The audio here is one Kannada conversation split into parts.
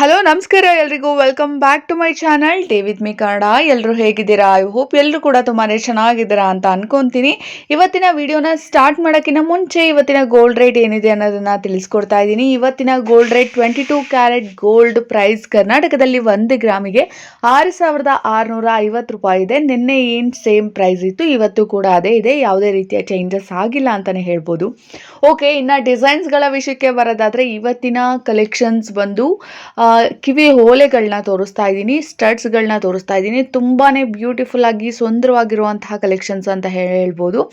ಹಲೋ ನಮಸ್ಕಾರ ಎಲ್ರಿಗೂ. Welcome back to my channel ಡೇವಿದ್ ಮಿ ಕನ್ನಡ ಎಲ್ಲರೂ ಹೇಗಿದ್ದೀರಾ? ಐ ಹೋಪ್ ಎಲ್ಲರೂ ಕೂಡ ತುಂಬಾ ಚೆನ್ನಾಗಿದ್ದೀರಾ ಅಂತ ಅನ್ಕೊಂತೀನಿ. ಇವತ್ತಿನ ವಿಡಿಯೋನ ಸ್ಟಾರ್ಟ್ ಮಾಡೋಕ್ಕಿಂತ ಮುಂಚೆ ಇವತ್ತಿನ ಗೋಲ್ಡ್ ರೇಟ್ ಏನಿದೆ ಅನ್ನೋದನ್ನ ತಿಳಿಸ್ಕೊಡ್ತಾ ಇದ್ದೀನಿ. ಇವತ್ತಿನ gold rate twenty two carat gold price ಕರ್ನಾಟಕದಲ್ಲಿ ಒಂದು ಗ್ರಾಮಿಗೆ ಆರು ಸಾವಿರದ ಆರುನೂರ ಐವತ್ತು ರೂಪಾಯಿ ಇದೆ. ನಿನ್ನೆ ಏನು ಸೇಮ್ ಪ್ರೈಸ್ ಇತ್ತು? ಇವತ್ತು ಕೂಡ ಅದೇ ಇದೆ. ಯಾವುದೇ ರೀತಿಯ ಚೇಂಜಸ್ ಆಗಿಲ್ಲ ಅಂತಲೇ ಹೇಳ್ಬೋದು. ಓಕೆ ಇನ್ನು ಡಿಸೈನ್ಸ್ಗಳ ವಿಷಯಕ್ಕೆ ಬರೋದಾದರೆ ಇವತ್ತಿನ ಕಲೆಕ್ಷನ್ಸ್ ಬಂದು ಕಿವಿ ಓಲೆಗಳನ್ನ ತೋರಿಸ್ತಾ ಇದ್ದೀನಿ ಸ್ಟಡ್ಸ್ಗಳನ್ನ ತೋರಿಸ್ತಾ ಇದ್ದೀನಿ. ತುಂಬಾ ಬ್ಯೂಟಿಫುಲ್ ಆಗಿ ಸುಂದರವಾಗಿರುವಂತಹ ಕಲೆಕ್ಷನ್ಸ್ ಅಂತ ಹೇಳ್ಬೋದು.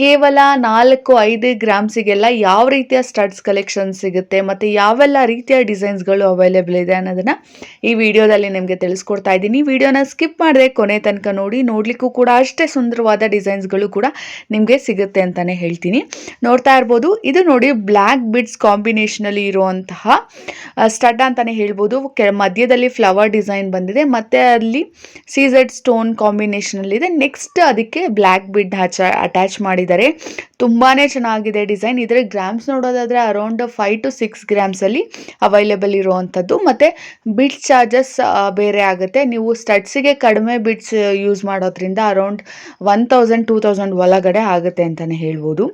ಕೇವಲ ನಾಲ್ಕು ಐದು ಗ್ರಾಮ್ಸಿಗೆಲ್ಲ ಯಾವ ರೀತಿಯ ಸ್ಟಡ್ಸ್ ಕಲೆಕ್ಷನ್ ಸಿಗುತ್ತೆ ಮತ್ತು ಯಾವೆಲ್ಲ ರೀತಿಯ ಡಿಸೈನ್ಸ್ಗಳು ಅವೈಲೇಬಲ್ ಇದೆ ಅನ್ನೋದನ್ನು ಈ ವಿಡಿಯೋದಲ್ಲಿ ನಿಮಗೆ ತಿಳಿಸ್ಕೊಡ್ತಾ ಇದ್ದೀನಿ. ವಿಡಿಯೋನ ಸ್ಕಿಪ್ ಮಾಡಿದೆ ಕೊನೆ ತನಕ ನೋಡಿ, ನೋಡಲಿಕ್ಕೂ ಕೂಡ ಅಷ್ಟೇ ಸುಂದರವಾದ ಡಿಸೈನ್ಸ್ಗಳು ಕೂಡ ನಿಮಗೆ ಸಿಗುತ್ತೆ ಅಂತಲೇ ಹೇಳ್ತೀನಿ. ನೋಡ್ತಾ ಇರ್ಬೋದು, ಇದು ನೋಡಿ ಬ್ಲ್ಯಾಕ್ ಬಿಡ್ಸ್ ಕಾಂಬಿನೇಷನಲ್ಲಿ ಇರುವಂತಹ ಸ್ಟಡ್ ಅಂತಲೇ ಹೇಳ್ಬೋದು. ಮಧ್ಯದಲ್ಲಿ ಫ್ಲವರ್ ಡಿಸೈನ್ ಬಂದಿದೆ, ಮತ್ತು ಅಲ್ಲಿ ಸೀಸೆಡ್ ಸ್ಟೋನ್ ಕಾಂಬಿನೇಷನಲ್ಲಿದೆ. ನೆಕ್ಸ್ಟ್ ಅದಕ್ಕೆ ಬ್ಲ್ಯಾಕ್ ಬಿಡ್ ಹಚ್ಚ, ಅಟ್ಯಾಚ್ ಮಾಡಿದ್ದಾರೆ ತುಂಬಾ ಚೆನ್ನಾಗಿದೆ ಡಿಸೈನ್. ಇದರ ಗ್ರಾಮ್ಸ್ ನೋಡೋದಾದರೆ ಅರೌಂಡ್ ಫೈವ್ ಟು ಸಿಕ್ಸ್ ಗ್ರಾಮ್ಸಲ್ಲಿ ಅವೈಲೇಬಲ್ ಇರುವಂಥದ್ದು. ಮತ್ತು ಬಿಡ್ಸ್ ಚಾರ್ಜಸ್ ಬೇರೆ ಆಗುತ್ತೆ. ನೀವು ಸ್ಟಡ್ಸಿಗೆ ಕಡಿಮೆ ಬಿಡ್ಸ್ ಯೂಸ್ ಮಾಡೋದ್ರಿಂದ around one thousand two thousand ಒಳಗಡೆ ಆಗುತ್ತೆ ಅಂತಲೇ ಹೇಳ್ಬೋದು.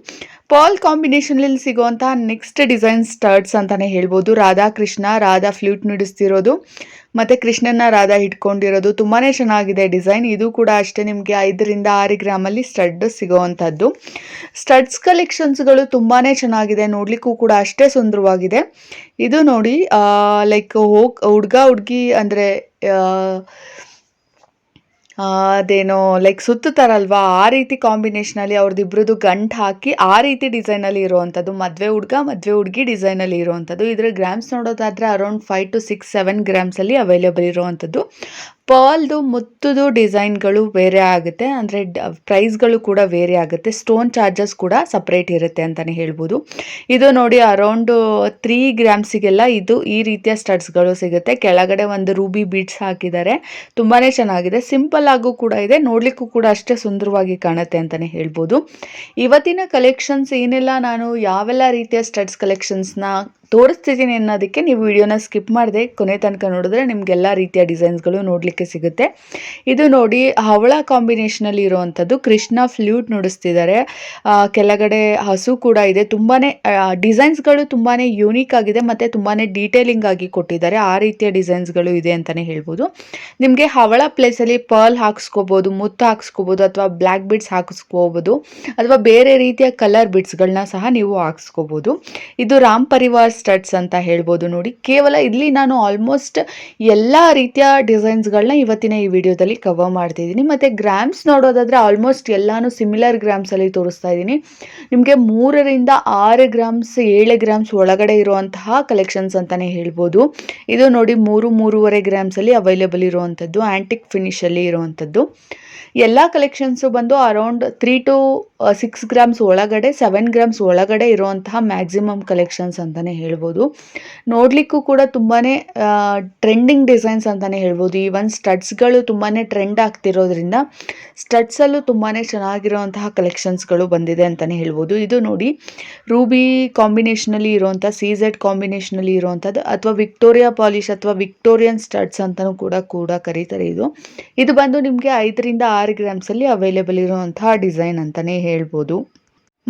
ಪಾಲ್ ಕಾಂಬಿನೇಷನಲ್ಲಿ ಸಿಗುವಂತಹ ನೆಕ್ಸ್ಟ್ ಡಿಸೈನ್ ಸ್ಟರ್ಟ್ಸ್ ಅಂತಲೇ ಹೇಳ್ಬೋದು. ರಾಧಾಕೃಷ್ಣ, ರಾಧಾ ಫ್ಲೂಟ್ ನುಡಿಸ್ತಿರೋದು, ಮತ್ತು ಕೃಷ್ಣನ ರಾಧಾ ಇಟ್ಕೊಂಡಿರೋದು. ತುಂಬಾ ಚೆನ್ನಾಗಿದೆ ಡಿಸೈನ್. ಇದು ಕೂಡ ಅಷ್ಟೇ ನಿಮಗೆ ಐದರಿಂದ ಆರು ಗ್ರಾಮಲ್ಲಿ ಸ್ಟಡ್ ಸಿಗೋವಂಥದ್ದು. ಸ್ಟಡ್ಸ್ ಕಲೆಕ್ಷನ್ಸ್ಗಳು ತುಂಬಾ ಚೆನ್ನಾಗಿದೆ, ನೋಡಲಿಕ್ಕೂ ಕೂಡ ಅಷ್ಟೇ ಸುಂದರವಾಗಿದೆ. ಇದು ನೋಡಿ ಲೈಕ್ ಹೋಗ್, ಹುಡ್ಗ, ಹುಡ್ಗಿ ಅಂದರೆ ಅದೇನೋ ಲೈಕ್ ಸುತ್ತುತ್ತಾರಲ್ವಾ? ಆ ರೀತಿ ಕಾಂಬಿನೇಷನಲ್ಲಿ ಅವ್ರದ್ದಿಬ್ರದ್ದು ಗಂಟು ಹಾಕಿ ಆ ರೀತಿ ಡಿಸೈನಲ್ಲಿ ಇರುವಂಥದ್ದು ಮದುವೆ ಹುಡುಗ, ಮದುವೆ ಹುಡುಗಿ ಡಿಸೈನಲ್ಲಿ ಇರುವಂಥದ್ದು ಇದರ ಗ್ರಾಮ್ಸ್ ನೋಡೋದಾದರೆ around five to six seven ಗ್ರಾಮ್ಸಲ್ಲಿ available ಇರುವಂಥದ್ದು ಪರ್ಲ್ದು ಮುತ್ತುದು ಡಿಸೈನ್ಗಳು ಬೇರೆ ಆಗುತ್ತೆ. ಅಂದರೆ ಪ್ರೈಸ್ಗಳು ಕೂಡ ಬೇರೆ ಆಗುತ್ತೆ. ಸ್ಟೋನ್ ಚಾರ್ಜಸ್ ಕೂಡ ಸಪ್ರೇಟ್ ಇರುತ್ತೆ ಅಂತಲೇ ಹೇಳ್ಬೋದು. ಇದು ನೋಡಿ ಅರೌಂಡು ತ್ರೀ ಗ್ರಾಮ್ಸಿಗೆಲ್ಲ ಇದು ಈ ರೀತಿಯ ಸ್ಟಡ್ಸ್ಗಳು ಸಿಗುತ್ತೆ. ಕೆಳಗಡೆ ಒಂದು ರೂಬಿ ಬೀಡ್ಸ್ ಹಾಕಿದ್ದಾರೆ. ತುಂಬಾ ಚೆನ್ನಾಗಿದೆ. ಸಿಂಪಲ್ ಆಗು ಕೂಡ ಇದೆ. ನೋಡಲಿಕ್ಕೂ ಕೂಡ ಅಷ್ಟೇ ಸುಂದರವಾಗಿ ಕಾಣುತ್ತೆ ಅಂತಲೇ ಹೇಳ್ಬೋದು. ಇವತ್ತಿನ ಕಲೆಕ್ಷನ್ಸ್ ಏನೆಲ್ಲ. ನಾನು ಯಾವೆಲ್ಲ ರೀತಿಯ ಸ್ಟಡ್ಸ್ ಕಲೆಕ್ಷನ್ಸ್ನ ತೋರಿಸ್ತಿದ್ದೀನಿ ಅನ್ನೋದಕ್ಕೆ ನೀವು ವಿಡಿಯೋನ ಸ್ಕಿಪ್ ಮಾಡದೆ ಕೊನೆ ತನಕ ನೋಡಿದ್ರೆ ನಿಮಗೆಲ್ಲ ರೀತಿಯ ಡಿಸೈನ್ಸ್ಗಳು ನೋಡಲಿಕ್ಕೆ ಸಿಗುತ್ತೆ. ಇದು ನೋಡಿ, ಹವಳ ಕಾಂಬಿನೇಷನಲ್ಲಿ ಇರುವಂಥದ್ದು ಕೃಷ್ಣ ಫ್ಲ್ಯೂಟ್ ನುಡಿಸ್ತಿದ್ದಾರೆ. ಕೆಳಗಡೆ ಹಸು ಕೂಡ ಇದೆ. ತುಂಬಾ ಡಿಸೈನ್ಸ್ಗಳು ತುಂಬಾ ಯೂನಿಕ್ ಆಗಿದೆ ಮತ್ತು ತುಂಬಾ ಡೀಟೇಲಿಂಗ್ ಆಗಿ ಕೊಟ್ಟಿದ್ದಾರೆ. ಆ ರೀತಿಯ ಡಿಸೈನ್ಸ್ಗಳು ಇದೆ ಅಂತಲೇ ಹೇಳ್ಬೋದು. ನಿಮಗೆ ಹವಳ ಪ್ಲೇಸಲ್ಲಿ ಪರ್ಲ್ ಹಾಕ್ಸ್ಕೋಬೋದು, ಮುತ್ತು ಹಾಕ್ಸ್ಕೋಬೋದು ಅಥವಾ ಬ್ಲ್ಯಾಕ್ ಬಿಡ್ಸ್ ಹಾಕಿಸ್ಕೋಬೋದು ಅಥವಾ ಬೇರೆ ರೀತಿಯ ಕಲರ್ ಬಿಡ್ಸ್ಗಳನ್ನ ಸಹ ನೀವು ಹಾಕ್ಸ್ಕೋಬೋದು. ಇದು ರಾಮ್ ಪರಿವಾರ್ ಸ್ಟಡ್ಸ್ ಅಂತ ಹೇಳ್ಬೋದು ನೋಡಿ. ಕೇವಲ ಇಲ್ಲಿ ನಾನು ಆಲ್ಮೋಸ್ಟ್ ಎಲ್ಲ ರೀತಿಯ ಡಿಸೈನ್ಸ್ಗಳನ್ನ ಇವತ್ತಿನ ಈ ವಿಡಿಯೋದಲ್ಲಿ ಕವರ್ ಮಾಡ್ತಿದ್ದೀನಿ. ಮತ್ತು ಗ್ರಾಮ್ಸ್ ನೋಡೋದಾದರೆ ಆಲ್ಮೋಸ್ಟ್ ಎಲ್ಲಾನು ಸಿಮಿಲರ್ ಗ್ರಾಮ್ಸಲ್ಲಿ ತೋರಿಸ್ತಾ ಇದ್ದೀನಿ. ನಿಮಗೆ ಮೂರರಿಂದ ಆರು ಗ್ರಾಮ್ಸ್ ಏಳು ಗ್ರಾಮ್ಸ್ ಒಳಗಡೆ ಇರುವಂತಹ ಕಲೆಕ್ಷನ್ಸ್ ಅಂತಲೇ ಹೇಳ್ಬೋದು. ಇದು ನೋಡಿ ಮೂರು, ಮೂರುವರೆ ಗ್ರಾಮ್ಸಲ್ಲಿ ಅವೈಲೇಬಲ್ ಇರುವಂಥದ್ದು ಆ್ಯಂಟಿಕ್ ಫಿನಿಷಲ್ಲಿ ಇರುವಂಥದ್ದು. ಎಲ್ಲ ಕಲೆಕ್ಷನ್ಸು ಬಂದು around three to six grams ಒಳಗಡೆ ಸೆವೆನ್ ಗ್ರಾಮ್ಸ್ ಒಳಗಡೆ ಇರುವಂತಹ ಮ್ಯಾಕ್ಸಿಮಮ್ ಕಲೆಕ್ಷನ್ಸ್ ಅಂತಲೇ ಹೇಳ್ಬೋದು. ನೋಡಲಿಕ್ಕೂ ಕೂಡ ತುಂಬಾ ಟ್ರೆಂಡಿಂಗ್ ಡಿಸೈನ್ಸ್ ಅಂತಲೇ ಹೇಳ್ಬೋದು. ಈವನ್ ಸ್ಟಡ್ಸ್ಗಳು ತುಂಬಾ ಟ್ರೆಂಡ್ ಆಗ್ತಿರೋದ್ರಿಂದ ಸ್ಟಡ್ಸಲ್ಲೂ ತುಂಬಾ ಚೆನ್ನಾಗಿರುವಂತಹ ಕಲೆಕ್ಷನ್ಸ್ಗಳು ಬಂದಿದೆ ಅಂತಲೇ ಹೇಳ್ಬೋದು. ಇದು ನೋಡಿ ರೂಬಿ ಕಾಂಬಿನೇಷನಲ್ಲಿ ಇರುವಂಥ ಸೀಸೆಡ್ ಕಾಂಬಿನೇಷನಲ್ಲಿ ಇರುವಂಥದ್ದು ಅಥವಾ ವಿಕ್ಟೋರಿಯಾ ಪಾಲಿಶ್ ಅಥವಾ ವಿಕ್ಟೋರಿಯನ್ ಸ್ಟಡ್ಸ್ ಅಂತಲೂ ಕೂಡ ಕೂಡ ಕರೀತಾರೆ ಇದು. ಇದು ಬಂದು ನಿಮಗೆ ಐದರಿಂದ ಆರು ಗ್ರಾಮ್ಸಲ್ಲಿ ಅವೈಲೇಬಲ್ ಇರುವಂತಹ ಡಿಸೈನ್ ಅಂತಲೇ ಹೇಳ್ಬೋದು.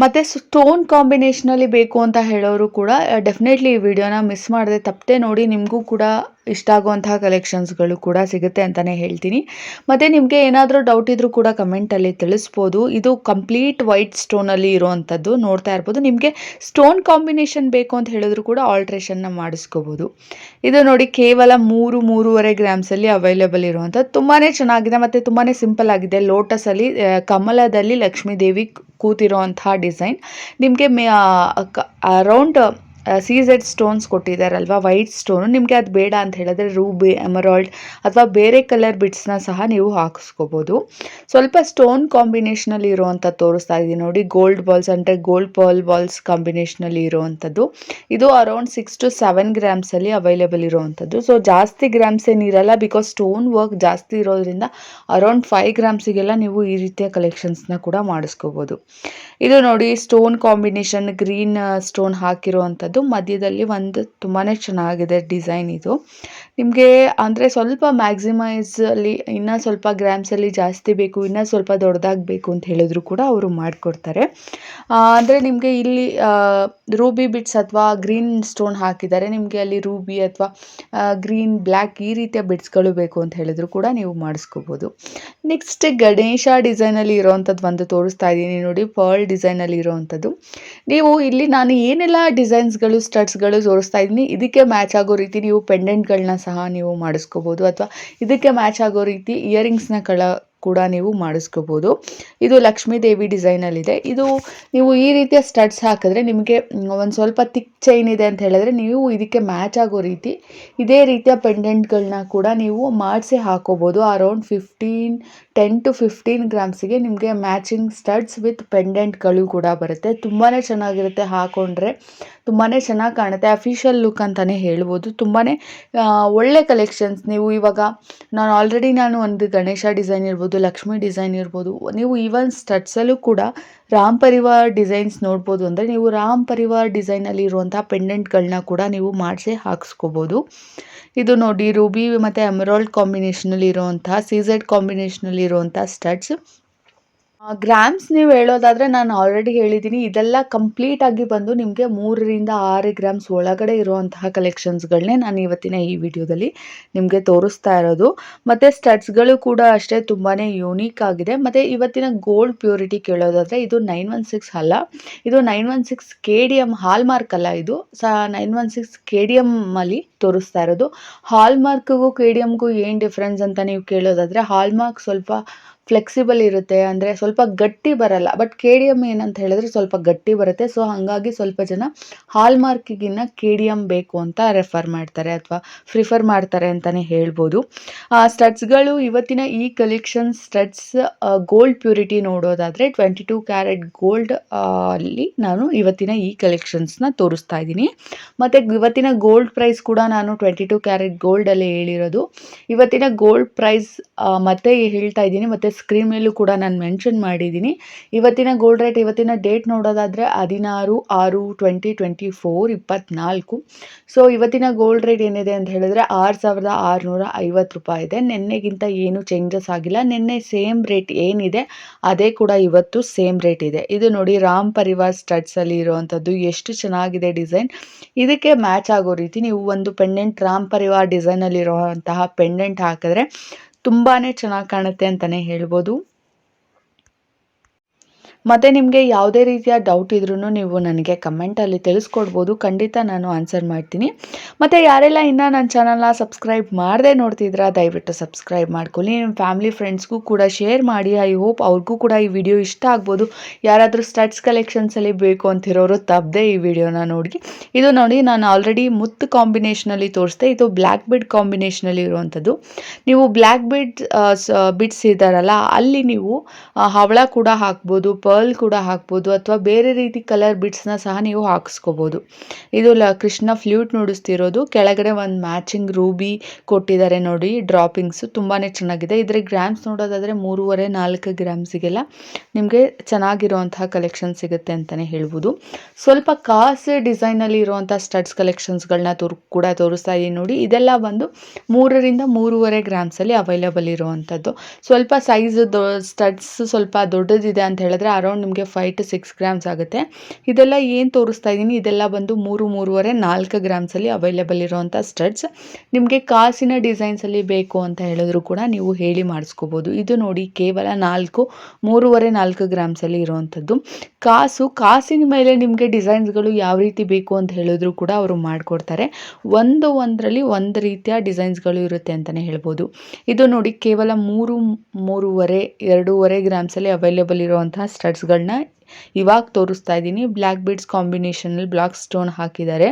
ಮತ್ತು ಸ್ಟೋನ್ ಕಾಂಬಿನೇಷನಲ್ಲಿ ಬೇಕು ಅಂತ ಹೇಳೋರು ಕೂಡ ಡೆಫಿನೆಟ್ಲಿ ಈ ವಿಡಿಯೋನ ಮಿಸ್ ಮಾಡದೆ ತಪ್ಪದೆ ನೋಡಿ ನಿಮಗೂ ಕೂಡ ಇಷ್ಟ ಆಗುವಂತಹ ಕಲೆಕ್ಷನ್ಸ್ಗಳು ಕೂಡ ಸಿಗುತ್ತೆ ಅಂತಲೇ ಹೇಳ್ತೀನಿ. ಮತ್ತು ನಿಮಗೆ ಏನಾದರೂ ಡೌಟ್ ಇದ್ದರೂ ಕೂಡ ಕಮೆಂಟಲ್ಲಿ ತಿಳಿಸ್ಬೋದು. ಇದು ಕಂಪ್ಲೀಟ್ ವೈಟ್ ಸ್ಟೋನಲ್ಲಿ ಇರುವಂಥದ್ದು ನೋಡ್ತಾ ಇರ್ಬೋದು. ನಿಮಗೆ ಸ್ಟೋನ್ ಕಾಂಬಿನೇಷನ್ ಬೇಕು ಅಂತ ಹೇಳಿದ್ರು ಕೂಡ ಆಲ್ಟ್ರೇಷನ್ನ ಮಾಡಿಸ್ಕೋಬೋದು. ಇದು ನೋಡಿ ಕೇವಲ ಮೂರು, ಮೂರುವರೆ ಗ್ರಾಮ್ಸಲ್ಲಿ ಅವೈಲೇಬಲ್ ಇರುವಂಥದ್ದು ತುಂಬಾ ಚೆನ್ನಾಗಿದೆ, ಮತ್ತು ತುಂಬಾ ಸಿಂಪಲ್ ಆಗಿದೆ. ಲೋಟಸಲ್ಲಿ ಕಮಲದಲ್ಲಿ ಲಕ್ಷ್ಮೀ ದೇವಿ ಕೂತಿರುವಂತಹ ಡಿಸೈನ್. ನಿಮಗೆ ಮೇ ಅರೌಂಡ್ ಸೀಸೆಡ್ ಸ್ಟೋನ್ಸ್ ಕೊಟ್ಟಿದ್ದಾರಲ್ವಾ? ವೈಟ್ ಸ್ಟೋನು ನಿಮಗೆ ಅದು ಬೇಡ ಅಂತ ಹೇಳಿದ್ರೆ ರೂಬಿ ಎಮರಾಲ್ಡ್ ಅಥವಾ ಬೇರೆ ಕಲರ್ ಬಿಟ್ಸ್ನ ಸಹ ನೀವು ಹಾಕಿಸ್ಕೋಬೋದು. ಸ್ವಲ್ಪ ಸ್ಟೋನ್ ಕಾಂಬಿನೇಷನಲ್ಲಿ ಇರುವಂಥ ತೋರಿಸ್ತಾ ಇದ್ದೀನಿ ನೋಡಿ. ಗೋಲ್ಡ್ ಬಾಲ್ಸ್ ಅಂದರೆ ಗೋಲ್ಡ್ ಪರ್ಲ್ ಬಾಲ್ಸ್ ಕಾಂಬಿನೇಷನಲ್ಲಿ ಇರುವಂಥದ್ದು. ಇದು ಅರೌಂಡ್ ಸಿಕ್ಸ್ ಟು ಸೆವೆನ್ ಗ್ರಾಮ್ಸಲ್ಲಿ ಅವೈಲೇಬಲ್ ಇರುವಂಥದ್ದು. ಸೊ ಜಾಸ್ತಿ ಗ್ರಾಮ್ಸ್ ಏನಿರಲ್ಲ ಬಿಕಾಸ್ ಸ್ಟೋನ್ ವರ್ಕ್ ಜಾಸ್ತಿ ಇರೋದ್ರಿಂದ ಅರೌಂಡ್ ಫೈವ್ ಗ್ರಾಮ್ಸಿಗೆಲ್ಲ ನೀವು ಈ ರೀತಿಯ ಕಲೆಕ್ಷನ್ಸ್ನ ಕೂಡ ಮಾಡಿಸ್ಕೋಬೋದು. ಇದು ನೋಡಿ ಸ್ಟೋನ್ ಕಾಂಬಿನೇಷನ್ ಗ್ರೀನ್ ಸ್ಟೋನ್ ಹಾಕಿರುವಂಥದ್ದು. ಇರುವಂಥದ್ದು ಮಧ್ಯದಲ್ಲಿ ಒಂದು ತುಂಬಾ ಚೆನ್ನಾಗಿದೆ ಡಿಸೈನ್ ಇದು. ನಿಮಗೆ ಅಂದರೆ ಸ್ವಲ್ಪ ಮ್ಯಾಕ್ಸಿಮೈಸಲ್ಲಿ ಇನ್ನೂ ಸ್ವಲ್ಪ ಗ್ರಾಮ್ಸಲ್ಲಿ ಜಾಸ್ತಿ ಬೇಕು, ಇನ್ನೂ ಸ್ವಲ್ಪ ದೊಡ್ಡದಾಗಬೇಕು ಅಂತ ಹೇಳಿದ್ರು ಕೂಡ ಅವರು ಮಾಡಿಕೊಡ್ತಾರೆ. ಅಂದರೆ ನಿಮಗೆ ಇಲ್ಲಿ ರೂಬಿ ಬಿಟ್ಸ್ ಅಥವಾ ಗ್ರೀನ್ ಸ್ಟೋನ್ ಹಾಕಿದ್ದಾರೆ ನಿಮಗೆ ಅಲ್ಲಿ ರೂಬಿ ಅಥವಾ ಗ್ರೀನ್ ಬ್ಲ್ಯಾಕ್ ಈ ರೀತಿಯ ಬಿಟ್ಸ್ಗಳು ಬೇಕು ಅಂತ ಹೇಳಿದ್ರು ಕೂಡ ನೀವು ಮಾಡಿಸ್ಕೋಬೋದು. ನೆಕ್ಸ್ಟ್ ಗಣೇಶ ಡಿಸೈನಲ್ಲಿ ಇರೋವಂಥದ್ದು ಒಂದು ತೋರಿಸ್ತಾ ಇದ್ದೀನಿ ನೋಡಿ ಪರ್ಲ್ ಡಿಸೈನಲ್ಲಿ ಇರೋವಂಥದ್ದು. ನೀವು ಇಲ್ಲಿ ನಾನು ಏನೆಲ್ಲ ಡಿಸೈನ್ಸ್ಗಳು ಸ್ಟಡ್ಸ್ಗಳು ತೋರಿಸ್ತಾ ಇದ್ದೀನಿ. ಇದಕ್ಕೆ ಮ್ಯಾಚ್ ಆಗೋ ರೀತಿ ನೀವು ಪೆಂಡೆಂಟ್ಗಳನ್ನ ಸಹ ನೀವು ಮಾಡಿಸ್ಕೋಬೋದು. ಅಥವಾ ಇದಕ್ಕೆ ಮ್ಯಾಚ್ ಆಗೋ ರೀತಿ ಇಯರಿಂಗ್ಸ್ನ ಕಳ ಕೂಡ ನೀವು ಮಾಡಿಸ್ಕೋಬೋದು. ಇದು ಲಕ್ಷ್ಮೀ ದೇವಿ ಡಿಸೈನಲ್ಲಿದೆ ಇದು ನೀವು ಈ ರೀತಿಯ ಸ್ಟಡ್ಸ್ ಹಾಕಿದ್ರೆ ನಿಮಗೆ ಒಂದು ಸ್ವಲ್ಪ ತಿಕ್ ಚೈನ್ ಇದೆ ಅಂತ ಹೇಳಿದ್ರೆ ನೀವು ಇದಕ್ಕೆ ಮ್ಯಾಚ್ ಆಗೋ ರೀತಿ ಇದೇ ರೀತಿಯ ಪೆಂಡೆಂಟ್ಗಳನ್ನ ಕೂಡ ನೀವು ಮಾಡಿಸಿ ಹಾಕೋಬೋದು. Around fifteen ten to fifteen ಗ್ರಾಮ್ಸಿಗೆ ನಿಮಗೆ ಮ್ಯಾಚಿಂಗ್ ಸ್ಟಡ್ಸ್ ವಿತ್ ಪೆಂಡೆಂಟ್ಗಳು ಕೂಡ ಬರುತ್ತೆ. ತುಂಬಾ ಚೆನ್ನಾಗಿರುತ್ತೆ ಹಾಕೊಂಡ್ರೆ. ತುಂಬಾ ಚೆನ್ನಾಗಿ ಕಾಣುತ್ತೆ. ಅಫಿಷಿಯಲ್ ಲುಕ್ ಅಂತಲೇ ಹೇಳ್ಬೋದು. ತುಂಬಾ ಒಳ್ಳೆ ಕಲೆಕ್ಷನ್ಸ್ ನೀವು ಇವಾಗ, ನಾನು ಆಲ್ರೆಡಿ ನಾನು ಒಂದು ಗಣೇಶ ಡಿಸೈನ್ ಇರ್ಬೋದು. ಲಕ್ಷ್ಮಿ ಡಿಸೈನ್ ಇರ್ಬೋದು, ನೀವು ಈವನ್ ಸ್ಟಡ್ಸಲ್ಲೂ ಕೂಡ ರಾಮ್ ಪರಿವಾರ್ ಡಿಸೈನ್ಸ್ ನೋಡ್ಬೋದು ಅಂದರೆ ನೀವು ರಾಮ್ ಪರಿವಾರ್ ಡಿಸೈನಲ್ಲಿ ಇರುವಂಥ ಪೆಂಡೆಂಟ್ಗಳನ್ನ ಕೂಡ ನೀವು ಮಾಡಿಸಿ ಹಾಕ್ಸ್ಕೋಬೋದು. ಇದು ನೋಡಿ, ರೂಬಿ ಮತ್ತು ಎಮರಾಲ್ಡ್ ಕಾಂಬಿನೇಷನಲ್ಲಿ ಇರುವಂತಹ ಕಾಂಬಿನೇಷನ್ ಕಾಂಬಿನೇಷನಲ್ಲಿ ಇರುವಂಥ ಸ್ಟಡ್ಸ್ ಗ್ರಾಮ್ಸ್ ನೀವು ಹೇಳೋದಾದರೆ ನಾನು ಆಲ್ರೆಡಿ ಹೇಳಿದ್ದೀನಿ ಇದೆಲ್ಲ ಕಂಪ್ಲೀಟಾಗಿ ಬಂದು ನಿಮಗೆ ಮೂರರಿಂದ ಆರು ಗ್ರಾಮ್ಸ್ ಒಳಗಡೆ ಇರುವಂತಹ ಕಲೆಕ್ಷನ್ಸ್ಗಳನ್ನೇ ನಾನು ಇವತ್ತಿನ ಈ ವಿಡಿಯೋದಲ್ಲಿ ನಿಮಗೆ ತೋರಿಸ್ತಾ ಇರೋದು. ಮತ್ತು ಸ್ಟಡ್ಸ್ಗಳು ಕೂಡ ಅಷ್ಟೇ ತುಂಬಾ ಯೂನೀಕ್ ಆಗಿದೆ. ಮತ್ತು ಇವತ್ತಿನ ಗೋಲ್ಡ್ ಪ್ಯೂರಿಟಿ ಕೇಳೋದಾದರೆ ಇದು ನೈನ್ ಒನ್ ಸಿಕ್ಸ್ ಅಲ್ಲ. ಇದು nine one six K D M hallmark ಅಲ್ಲ ಇದು. ಸ nine one six K D ಎಮ್ಮಲ್ಲಿ ತೋರಿಸ್ತಾ ಇರೋದು. ಹಾಲ್ ಮಾರ್ಕ್ಗೂ ಕೆ ಡಿ ಎಮ್ಗೂ ಏನು ಡಿಫ್ರೆನ್ಸ್ ಅಂತ ನೀವು ಕೇಳೋದಾದರೆ ಹಾಲ್ ಮಾರ್ಕ್ ಸ್ವಲ್ಪ ಫ್ಲೆಕ್ಸಿಬಲ್ ಇರುತ್ತೆ, ಅಂದರೆ ಸ್ವಲ್ಪ ಗಟ್ಟಿ ಬರಲ್ಲ. ಬಟ್ ಕೆ ಡಿ ಎಂ ಏನಂತ ಹೇಳಿದ್ರೆ ಸ್ವಲ್ಪ ಗಟ್ಟಿ ಬರುತ್ತೆ. ಸೊ ಹಾಗಾಗಿ ಸ್ವಲ್ಪ ಜನ ಹಾಲ್ ಮಾರ್ಕಿಗಿನ್ನ ಕೆ ಡಿ ಎಂ ಬೇಕು ಅಂತ ರೆಫರ್ ಮಾಡ್ತಾರೆ ಅಥವಾ ಪ್ರಿಫರ್ ಮಾಡ್ತಾರೆ ಅಂತಲೇ ಹೇಳ್ಬೋದು. ಸ್ಟಡ್ಸ್ಗಳು ಇವತ್ತಿನ ಈ ಕಲೆಕ್ಷನ್ ಸ್ಟಡ್ಸ್ ಗೋಲ್ಡ್ ಪ್ಯೂರಿಟಿ ನೋಡೋದಾದರೆ ಟ್ವೆಂಟಿ ಟೂ ಕ್ಯಾರೆಟ್ ಗೋಲ್ಡ್ ಅಲ್ಲಿ ನಾನು ಇವತ್ತಿನ ಈ ಕಲೆಕ್ಷನ್ಸ್ನ ತೋರಿಸ್ತಾ ಇದ್ದೀನಿ. ಮತ್ತು ಇವತ್ತಿನ ಗೋಲ್ಡ್ ಪ್ರೈಸ್ ಕೂಡ ನಾನು ಟ್ವೆಂಟಿ ಟೂ ಕ್ಯಾರೆಟ್ ಗೋಲ್ಡಲ್ಲೇ ಹೇಳಿರೋದು. ಇವತ್ತಿನ ಗೋಲ್ಡ್ ಪ್ರೈಸ್ ಮತ್ತೆ ಹೇಳ್ತಾ ಇದ್ದೀನಿ. ಮತ್ತು ಸ್ಕ್ರೀನ್ ಮೇಲೂ ಕೂಡ ನಾನು ಮೆನ್ಷನ್ ಮಾಡಿದ್ದೀನಿ ಇವತ್ತಿನ ಗೋಲ್ಡ್ ರೇಟ್ ಇವತ್ತಿನ ಡೇಟ್ ನೋಡೋದಾದರೆ ಹದಿನಾರು, ಆರು ಟ್ವೆಂಟಿ ಟ್ವೆಂಟಿ ಫೋರ್ ಇಪ್ಪತ್ತ್ನಾಲ್ಕು ಸೊ ಇವತ್ತಿನ ಗೋಲ್ಡ್ ರೇಟ್ ಏನಿದೆ ಅಂತ ಹೇಳಿದ್ರೆ ಆರು ಸಾವಿರದ ಆರುನೂರ ಐವತ್ತು ರೂಪಾಯಿ ಇದೆ. ನಿನ್ನೆಗಿಂತ ಏನು ಚೇಂಜಸ್ ಆಗಿಲ್ಲ. ನಿನ್ನೆ ಸೇಮ್ ರೇಟ್ ಏನಿದೆ, ಅದೇ ಕೂಡ ಇವತ್ತು ಸೇಮ್ ರೇಟ್ ಇದೆ. ಇದು ನೋಡಿ ರಾಮ್ ಪರಿವಾರ್ ಸ್ಟಡ್ಸಲ್ಲಿ ಇರುವಂಥದ್ದು ಎಷ್ಟು ಚೆನ್ನಾಗಿದೆ ಡಿಸೈನ್ ಇದಕ್ಕೆ ಮ್ಯಾಚ್ ಆಗೋ ರೀತಿ ನೀವು ಒಂದು ಪೆಂಡೆಂಟ್ ರಾಮ್ ಪರಿವಾರ್ ಡಿಸೈನಲ್ಲಿರುವಂತಹ ಪೆಂಡೆಂಟ್ ಹಾಕಿದ್ರೆ ತುಂಬಾ ಚೆನ್ನಾಗಿ ಕಾಣುತ್ತೆ ಅಂತಲೇ ಹೇಳ್ಬೋದು. ಮತ್ತು ನಿಮಗೆ ಯಾವುದೇ ರೀತಿಯ ಡೌಟ್ ಇದ್ರೂ ನೀವು ನನಗೆ ಕಮೆಂಟಲ್ಲಿ ತಿಳಿಸ್ಕೊಡ್ಬೋದು. ಖಂಡಿತ ನಾನು ಆನ್ಸರ್ ಮಾಡ್ತೀನಿ. ಮತ್ತು ಯಾರೆಲ್ಲ ಇನ್ನೂ ನನ್ನ ಚಾನಲ್ನ ಸಬ್ಸ್ಕ್ರೈಬ್ ಮಾಡದೆ ನೋಡ್ತಿದ್ರ, ದಯವಿಟ್ಟು ಸಬ್ಸ್ಕ್ರೈಬ್ ಮಾಡ್ಕೊಳ್ಳಿ. ನಿಮ್ಮ ಫ್ಯಾಮಿಲಿ ಫ್ರೆಂಡ್ಸ್ಗೂ ಕೂಡ ಶೇರ್ ಮಾಡಿ. ಐ ಹೋಪ್ ಅವ್ರಿಗೂ ಕೂಡ ಈ ವಿಡಿಯೋ ಇಷ್ಟ ಆಗ್ಬೋದು. ಯಾರಾದರೂ ಸ್ಟಡ್ಸ್ ಕಲೆಕ್ಷನ್ಸಲ್ಲಿ ಬೇಕು ಅಂತಿರೋರು ತಪ್ಪದೆ ಈ ವಿಡಿಯೋನ ನೋಡಿ ಇದು ನೋಡಿ ನಾನು ಆಲ್ರೆಡಿ ಮುತ್ತು ಕಾಂಬಿನೇಷನಲ್ಲಿ ತೋರಿಸ್ದೆ. ಇದು ಬ್ಲ್ಯಾಕ್ ಬಿಡ್ ಕಾಂಬಿನೇಷನಲ್ಲಿ ಇರುವಂಥದ್ದು ನೀವು ಬ್ಲ್ಯಾಕ್ ಬಿಡ್ ಬಿಡ್ಸ್ ಇದ್ದಾರಲ್ಲ, ಅಲ್ಲಿ ನೀವು ಹವಳ ಕೂಡ ಹಾಕ್ಬೋದು. ಪರ್ಲ್ ಕೂಡ ಹಾಕ್ಬೋದು ಅಥವಾ ಬೇರೆ ರೀತಿ ಕಲರ್ ಬಿಡ್ಸ್ನ ಸಹ ನೀವು ಹಾಕಿಸ್ಕೋಬೋದು. ಇದು ಲ ಕೃಷ್ಣ ಫ್ಲ್ಯೂಟ್ ನುಡಿಸ್ತಿರೋದು. ಕೆಳಗಡೆ ಒಂದು ಮ್ಯಾಚಿಂಗ್ ರೂಬಿ ಕೊಟ್ಟಿದ್ದಾರೆ ನೋಡಿ. ಡ್ರಾಪಿಂಗ್ಸು ತುಂಬಾ ಚೆನ್ನಾಗಿದೆ. ಇದರ ಗ್ರಾಮ್ಸ್ ನೋಡೋದಾದರೆ ಮೂರುವರೆ ನಾಲ್ಕು ಗ್ರಾಮ್ಸಿಗೆಲ್ಲ ನಿಮಗೆ ಚೆನ್ನಾಗಿರುವಂತಹ ಕಲೆಕ್ಷನ್ ಸಿಗುತ್ತೆ ಅಂತಲೇ ಹೇಳ್ಬೋದು. ಸ್ವಲ್ಪ ಕಾಸು ಡಿಸೈನಲ್ಲಿ ಇರುವಂಥ ಸ್ಟಡ್ಸ್ ಕಲೆಕ್ಷನ್ಸ್ಗಳನ್ನ ತೋರ್ ಕೂಡ ತೋರಿಸ್ತಾ ಇದ್ದೀನಿ ನೋಡಿ. ಇದೆಲ್ಲ ಬಂದು ಮೂರರಿಂದ ಮೂರುವರೆ ಗ್ರಾಮ್ಸಲ್ಲಿ ಅವೈಲೇಬಲ್ ಇರುವಂಥದ್ದು ಸ್ವಲ್ಪ ಸೈಜ್ ಸ್ಟಡ್ಸ್ ಸ್ವಲ್ಪ ದೊಡ್ಡದಿದೆ ಅಂತ ಹೇಳಿದ್ರೆ ಅರೌಂಡ್ ನಿಮಗೆ ಫೈವ್ ಟು ಸಿಕ್ಸ್ ಗ್ರಾಮ್ಸ್ ಆಗುತ್ತೆ. ಇದೆಲ್ಲ ಏನು ತೋರಿಸ್ತಾ ಇದ್ದೀನಿ ಇದೆಲ್ಲ ಬಂದು ಮೂರು, ಮೂರುವರೆ, ನಾಲ್ಕು ಗ್ರಾಮ್ಸಲ್ಲಿ ಅವೈಲೇಬಲ್ ಇರುವಂಥ ಸ್ಟಡ್ಸ್ ನಿಮಗೆ ಕಾಸಿನ ಡಿಸೈನ್ಸಲ್ಲಿ ಬೇಕು ಅಂತ ಹೇಳಿದ್ರು ಕೂಡ ನೀವು ಹೇಳಿ ಮಾಡಿಸ್ಕೋಬೋದು. ಇದು ನೋಡಿ ಕೇವಲ ನಾಲ್ಕು, ಮೂರುವರೆ, ನಾಲ್ಕು ಗ್ರಾಮ್ಸಲ್ಲಿ ಇರುವಂಥದ್ದು ಕಾಸು, ಕಾಸಿನ ಮೇಲೆ ನಿಮಗೆ ಡಿಸೈನ್ಸ್ಗಳು ಯಾವ ರೀತಿ ಬೇಕು ಅಂತ ಹೇಳಿದ್ರು ಕೂಡ ಅವರು ಮಾಡಿಕೊಡ್ತಾರೆ. ಒಂದು, ಒಂದರಲ್ಲಿ ಒಂದು ರೀತಿಯ ಡಿಸೈನ್ಸ್ಗಳು ಇರುತ್ತೆ ಅಂತಲೇ ಹೇಳ್ಬೋದು. ಇದು ನೋಡಿ ಕೇವಲ ಮೂರು, ಮೂರುವರೆ, ಎರಡೂವರೆ ಗ್ರಾಮ್ಸಲ್ಲಿ ಅವೈಲೇಬಲ್ ಇರುವಂತಹ ಸ್ಟಡ್ಸ್ಗಳನ್ನ ಇವಾಗ ತೋರಿಸ್ತಾ ಇದ್ದೀನಿ. ಬ್ಲ್ಯಾಕ್ ಬೀಡ್ಸ್ ಕಾಂಬಿನೇಷನಲ್ಲಿ ಬ್ಲಾಕ್ ಸ್ಟೋನ್ ಹಾಕಿದ್ದಾರೆ.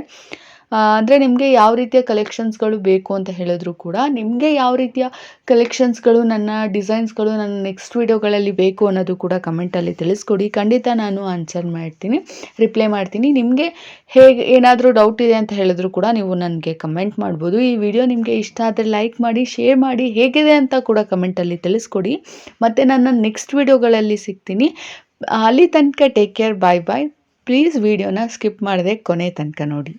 ಅಂದರೆ ನಿಮಗೆ ಯಾವ ರೀತಿಯ ಕಲೆಕ್ಷನ್ಸ್ಗಳು ಬೇಕು ಅಂತ ಹೇಳಿದ್ರು ಕೂಡ ನಿಮಗೆ ಯಾವ ರೀತಿಯ ಕಲೆಕ್ಷನ್ಸ್ಗಳು, ನನ್ನ ಡಿಸೈನ್ಸ್ಗಳು, ನನ್ನ ನೆಕ್ಸ್ಟ್ ವೀಡಿಯೋಗಳಲ್ಲಿ ಬೇಕು ಅನ್ನೋದು ಕೂಡ ಕಮೆಂಟಲ್ಲಿ ತಿಳಿಸ್ಕೊಡಿ. ಖಂಡಿತ ನಾನು ಆನ್ಸರ್ ಮಾಡ್ತೀನಿ, ರಿಪ್ಲೈ ಮಾಡ್ತೀನಿ. ನಿಮಗೆ ಹೇಗೆ, ಏನಾದರೂ ಡೌಟ್ ಇದೆ ಅಂತ ಹೇಳಿದ್ರು ಕೂಡ ನೀವು ನನಗೆ ಕಮೆಂಟ್ ಮಾಡ್ಬೋದು. ಈ ವಿಡಿಯೋ ನಿಮಗೆ ಇಷ್ಟ ಆದರೆ ಲೈಕ್ ಮಾಡಿ, ಶೇರ್ ಮಾಡಿ, ಹೇಗಿದೆ ಅಂತ ಕೂಡ ಕಮೆಂಟಲ್ಲಿ ತಿಳಿಸ್ಕೊಡಿ. ಮತ್ತು ನನ್ನ ನೆಕ್ಸ್ಟ್ ವೀಡಿಯೋಗಳಲ್ಲಿ ಸಿಗ್ತೀನಿ. ಅಲ್ಲಿ ತನಕ take care bye bye please ವಿಡಿಯೋನ ಸ್ಕಿಪ್ ಮಾಡದೆ ಕೊನೆ ತನಕ ನೋಡಿ.